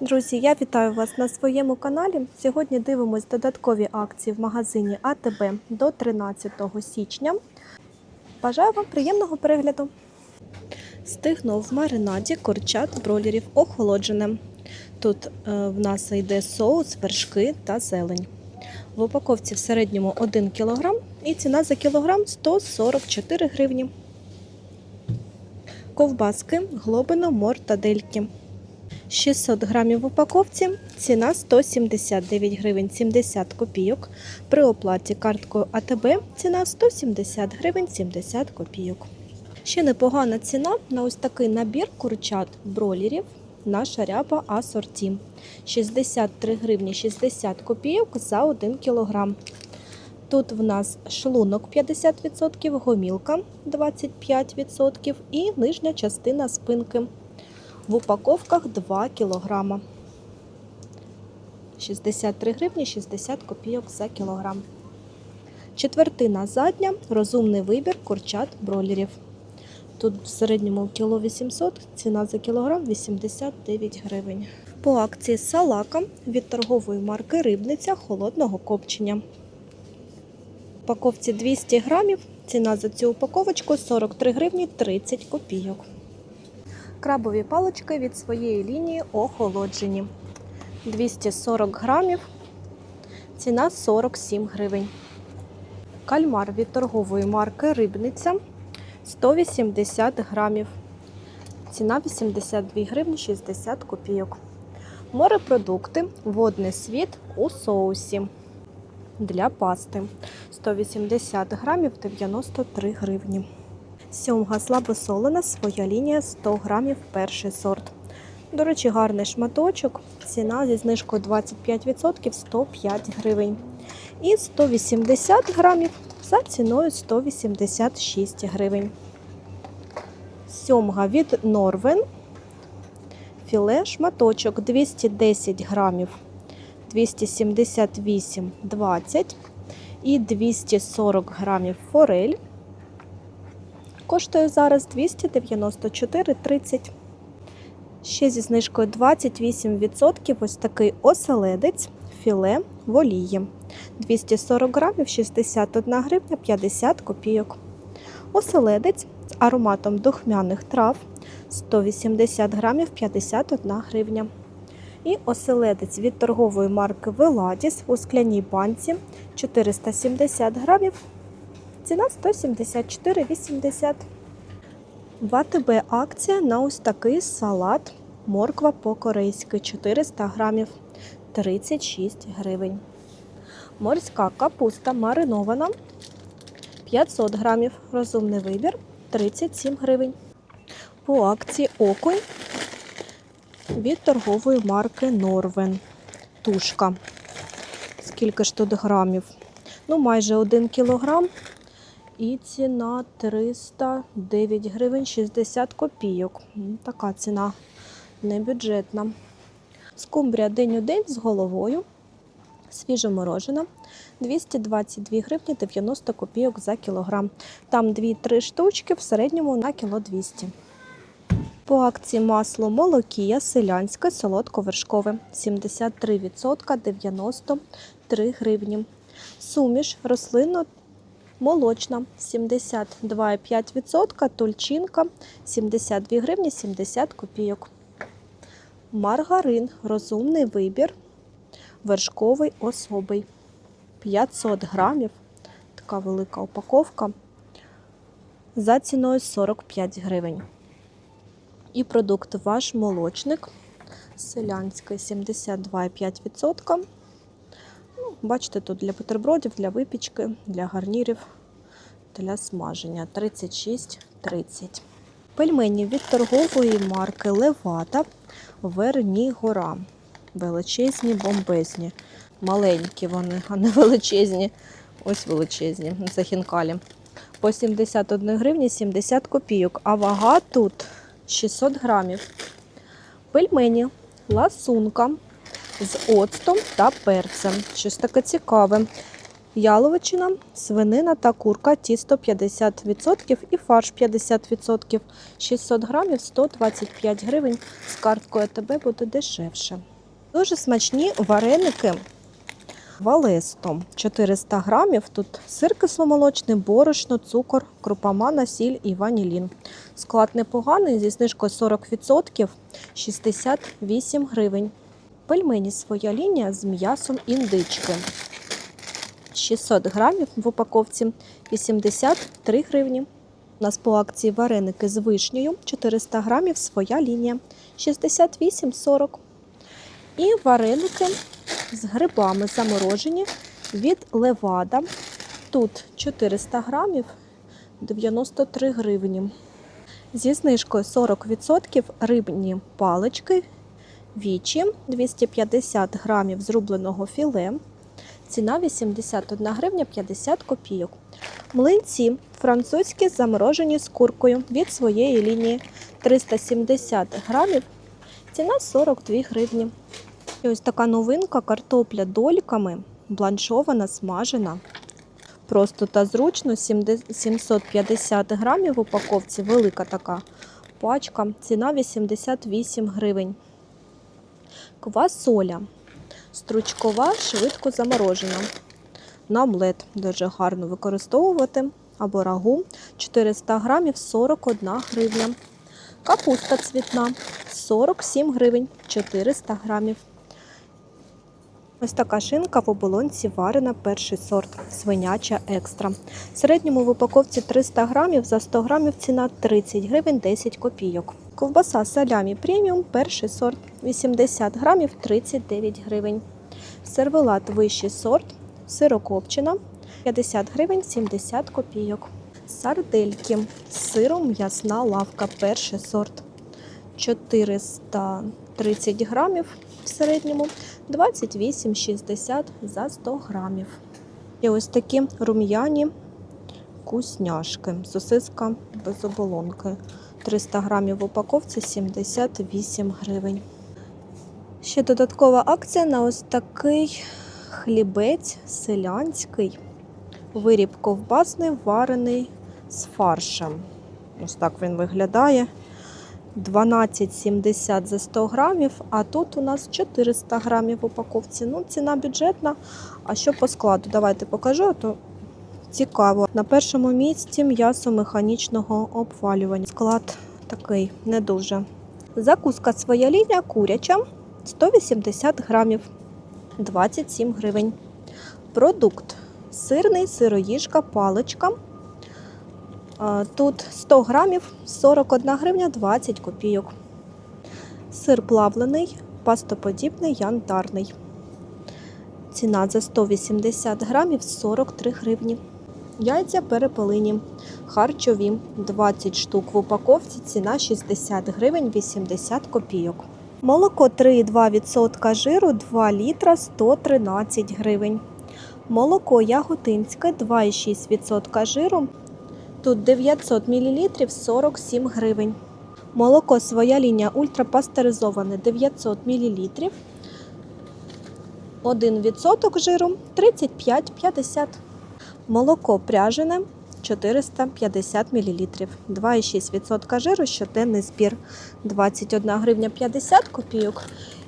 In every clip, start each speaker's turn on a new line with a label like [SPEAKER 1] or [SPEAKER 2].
[SPEAKER 1] Друзі, я вітаю вас на своєму каналі. Сьогодні дивимось додаткові акції в магазині АТБ до 13 січня. Бажаю вам приємного перегляду. Стигно в маринаді курчат бролерів охолоджене. Тут е, в нас йде соус, вершки та зелень. В упаковці в середньому 1 кг і ціна за кілограм 144 гривні. Ковбаски, глобино, мортадельки. 600 грамів в упаковці, ціна 179 гривень 70 копійок. При оплаті карткою АТБ ціна 170 гривень 70 копійок. Ще непогана ціна на ось такий набір курчат бролерів наша ряба асорті. 63 гривні 60 копійок за 1 кілограм. Тут в нас шлунок 50%, гомілка 25% і нижня частина спинки. В упаковках 2 кг. 63 гривні 60 копійок за кілограм. Четвертина задня розумний вибір курчат бролерів. Тут в середньому кіло 800, ціна за кілограм 89 гривень. По акції салака від торгової марки Рибниця холодного копчення. В упаковці 200 грамів. Ціна за цю упаковочку 43 гривні 30 копійок. Крабові палички від своєї лінії охолоджені. 240 грамів. Ціна 47 гривень. Кальмар від торгової марки Рибниця 180 грамів. Ціна 82 гривні 60 копійок. Морепродукти, водний світ у соусі для пасти 180 грамів 93 гривні. Сьомга слабосолена, своя лінія 100 грамів перший сорт. До речі, гарний шматочок. Ціна зі знижкою 25% 105 гривень. І 180 грамів за ціною 186 гривень. Сьомга від Норвен. Філе шматочок 210 грамів 278,20 і 240 грамів форель. Коштує зараз 294,30. Ще зі знижкою 28% ось такий оселедець філе в олії. 240 грамів 61 гривня 50 копійок. Оселедець з ароматом духмяних трав 180 грамів 51 гривня. І оселедець від торгової марки Веладіс у скляній банці 470 грамів. Ціна 174,80. В АТБ акція на ось такий салат морква по-корейськи 400 грамів 36 гривень. Морська капуста маринована 500 грамів. Розумний вибір 37 гривень. По акції окунь від торгової марки Норвен. Тушка. Скільки ж тут грамів? Ну, майже 1 кілограм. І ціна 309 гривень 60 копійок. Така ціна небюджетна. Скумбрія день у день з головою. Свіжоморожена 222 гривні 90 копійок за кілограм. Там 2-3 штучки в середньому на кіло 200. По акції масло молокія селянське солодко-вершкове 73% 93 гривні. Суміш рослинно молочна 72,5%, тульчинка 72 гривні 70 копійок. Маргарин розумний вибір, вершковий особий 500 грамів. Така велика упаковка за ціною 45 гривень. І продукт ваш молочник селянський 72,5%. Бачите, тут для бутербродів, для випічки, для гарнірів, для смаження 36,30. Пельмені від торгової марки Левата Вернігора. Величезні, бомбезні. Маленькі вони, а не величезні. Ось величезні, це хінкалі. По 71 гривні 70 копійок. А вага тут 600 грамів. Пельмені, ласунка з оцтом та перцем. Щось таке цікаве. Яловичина, свинина та курка, тісто 50% і фарш 50%. 600 грамів 125 гривень. З карткою АТБ буде дешевше. Дуже смачні вареники Валесто. 400 грамів. Тут сир кисломолочний, борошно, цукор, крупа сіль і ванілін. Склад непоганий, зі знижкою 40%, 68 гривень. Пельмені своя лінія з м'ясом індички. 600 грамів в упаковці 83 гривні. У нас по акції вареники з вишнею 400 грамів своя лінія 68,40. І вареники з грибами заморожені від Левада. Тут 400 грамів 93 гривні. Зі знижкою 40% рибні палички вічі 250 грамів зрубленого філе. Ціна 81 гривня 50 копійок. Млинці французькі заморожені з куркою від своєї лінії 370 грамів. Ціна 42 гривні. І ось така новинка картопля дольками, бланшована, смажена. Просто та зручно 750 грамів в упаковці, велика така пачка. Ціна 88 гривень. Квасоля. Стручкова, швидко заморожена. На омлет дуже гарно використовувати. Або рагу 400 грамів 41 гривня. Капуста цвітна 47 гривень 400 грамів. Ось така шинка в оболонці варена перший сорт, свиняча екстра. В середньому в упаковці 300 грамів, за 100 грамів ціна 30 гривень 10 копійок. Ковбаса салямі преміум перший сорт 80 грамів 39 гривень. Сервелат вищий сорт, сирокопчена 50 гривень 70 копійок. Сардельки з сиром м'ясна лавка перший сорт 430 грамів в середньому 28,60 за 100 грамів. І ось такі рум'яні вкусняшки. Сосиска без оболонки. 300 грамів в упаковці 78 гривень. Ще додаткова акція на ось такий хлібець селянський. Виріб ковбасний, варений з фаршем. Ось так він виглядає. 12,70 за 100 грамів, а тут у нас 400 грамів в упаковці. Ну, ціна бюджетна. А що по складу? Давайте покажу, то цікаво. На першому місці м'ясо механічного обвалювання. Склад такий, не дуже. Закуска своя лінія куряча 180 грамів, 27 гривень. Продукт сирний, сироїжка, паличка. Тут 100 грамів 41 гривня 20 копійок. Сир плавлений, пастоподібний, янтарний. Ціна за 180 грамів 43 гривні. Яйця перепелині. Харчові 20 штук в упаковці. Ціна 60 гривень 80 копійок. Молоко 3,2% жиру 2 літра 113 гривень. Молоко яготинське 2,6% жиру Тут 900 мл 47 гривень. Молоко своя лінія ультрапастеризоване 900 мл. 1% жиру 35,50. Молоко пряжене 450 мл. 2,6% жиру, щоденний збір 21 гривня 50 копійок.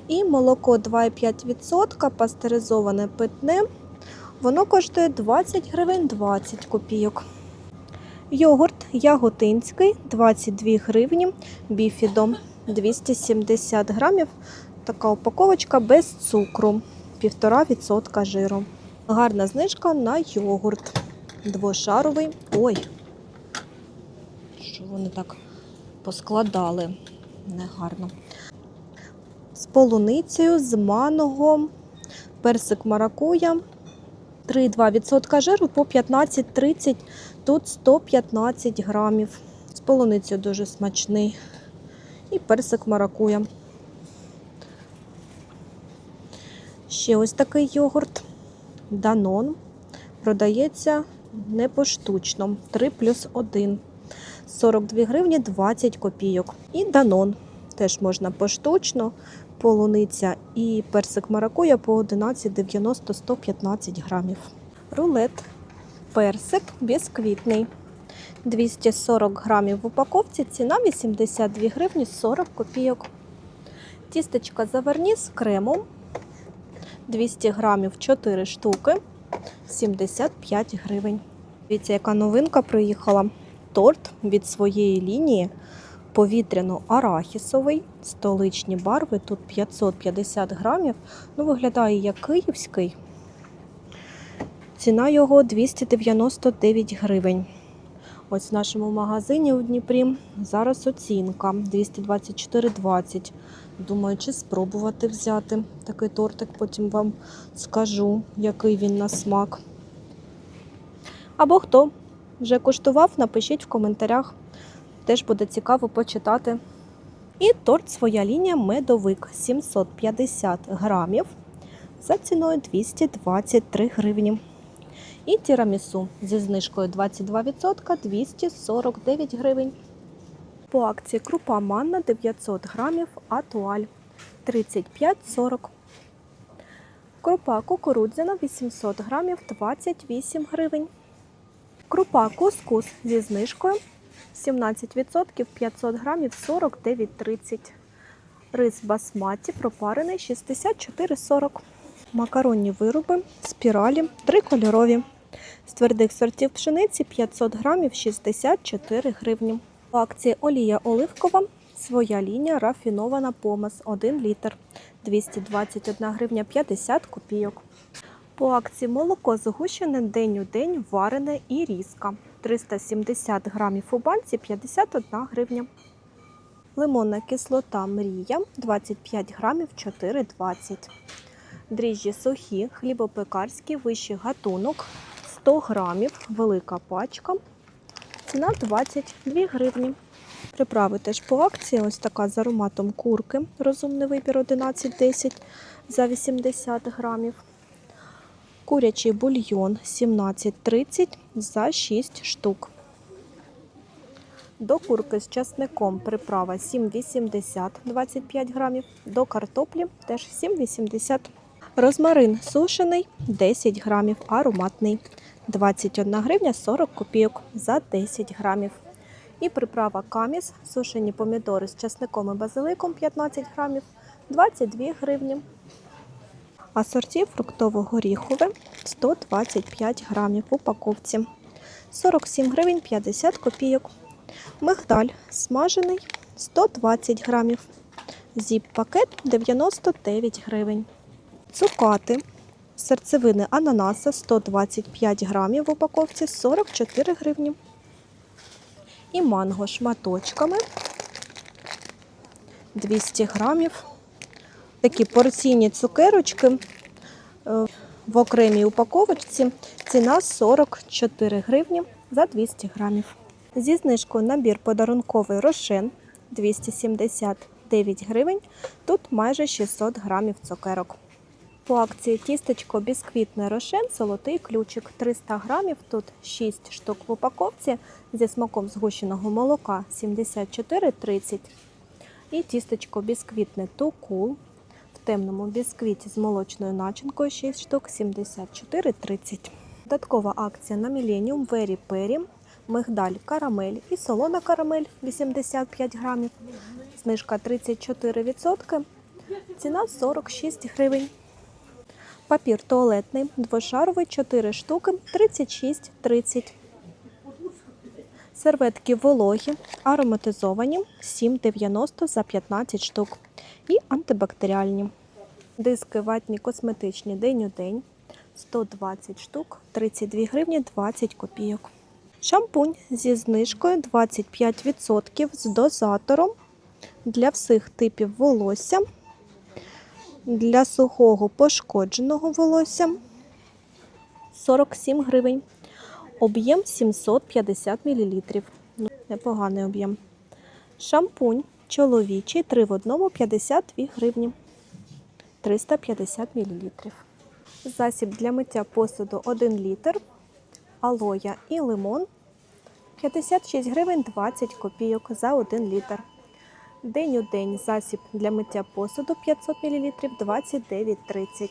[SPEAKER 1] І молоко 2,5% пастеризоване питне. Воно коштує 20 гривень 20 копійок. Йогурт яготинський 22 гривні, біфідом 270 грамів. Така упаковочка без цукру, 1,5% жиру. Гарна знижка на йогурт. Двошаровий. Ой, що вони так поскладали негарно. З полуницею, з маного, персик маракуя. 3,2% жиру по 15,30, тут 115 грамів. З полуницею дуже смачний. І персик маракуя. Ще ось такий йогурт. Данон. Продається не поштучно. 3 плюс 1. 42 гривні 20 копійок. І данон. Теж можна поштучно полуниця і персик маракуя по 11,90 115 грамів. Рулет, персик бісквітний. 240 грамів в упаковці, ціна 82 гривні 40 копійок. Тістечка заварні з кремом. 200 грамів 4 штуки. 75 гривень. Дивіться, яка новинка приїхала. Торт від своєї лінії. Повітряно-арахісовий, столичні барви. Тут 550 грамів. Ну, виглядає як київський. Ціна його 299 гривень. Ось в нашому магазині у Дніпрі зараз оцінка 224,20. Думаю, чи спробувати взяти такий тортик, потім вам скажу, який він на смак. Або хто вже куштував, напишіть в коментарях. Теж буде цікаво почитати. І торт своя лінія медовик 750 грамів за ціною 223 гривні. І тірамісу зі знижкою 22% 249 гривень. По акції крупа манна 900 грамів, атуаль 35,40. Крупа кукурудзяна 800 грамів 28 гривень. Крупа кускус зі знижкою 17% 500 грамів 49,30. Рис басматі пропарений 64,40. Макаронні вироби, спіралі, трикольорові. З твердих сортів пшениці 500 грамів 64 гривні. По акції олія оливкова, своя лінія рафінована помас 1 літр 221 гривня 50 копійок. По акції молоко згущене день у день варене і різка 370 грамів у банці 51 гривня. Лимонна кислота мрія 25 грамів 4,20. Дріжджі сухі, хлібопекарські, вищий гатунок 100 грамів, велика пачка. Ціна 22 гривні. Приправи теж по акції. Ось така з ароматом курки. Розумний вибір 11,10 за 80 грамів. Курячий бульйон 17,30 за 6 штук. До курки з часником приправа 7,80 25 грамів. До картоплі теж 7,80 Розмарин сушений 10 грамів, ароматний 21 гривня 40 копійок за 10 грамів. І приправа каміс, сушені помідори з часником і базиликом 15 грамів 22 гривні. Асорті фруктово-горіхове 125 грамів в упаковці 47 гривень 50 копійок. Мигдаль смажений 120 грамів. Зіп-пакет 99 гривень. Цукати. Серцевини ананаса 125 грамів в упаковці 44 гривні. І манго шматочками 200 грамів. Такі порційні цукерочки е, в окремій упаковочці. Ціна 44 гривні за 200 грамів. Зі знижкою набір подарунковий рошен 279 гривень. Тут майже 600 грамів цукерок. По акції тістечко бісквітне рошен, золотий ключик 300 грамів, тут 6 штук в упаковці зі смаком згущеного молока 74,30. І тістечко бісквітне тукул в темному бісквіті з молочною начинкою 6 штук 74,30. Додаткова акція на Millennium Very Perry, мигдаль карамель і солона карамель 85 грамів. Знижка 34%. Ціна 46 гривень. Папір туалетний, двошаровий, 4 штуки, 36,30. Серветки вологі, ароматизовані, 7,90 за 15 штук. І антибактеріальні. Диски ватні косметичні день у день, 120 штук, 32 гривні 20 копійок. Шампунь зі знижкою 25% з дозатором для всіх типів волосся для сухого пошкодженого волосся 47 гривень. Об'єм 750 мл. Ну, непоганий об'єм. Шампунь чоловічий 3 в 1 52 гривні. 350 мл. Засіб для миття посуду 1 літр. Алоя і лимон 56 гривень 20 копійок за 1 літр. День у день засіб для миття посуду 500 мл 29,30.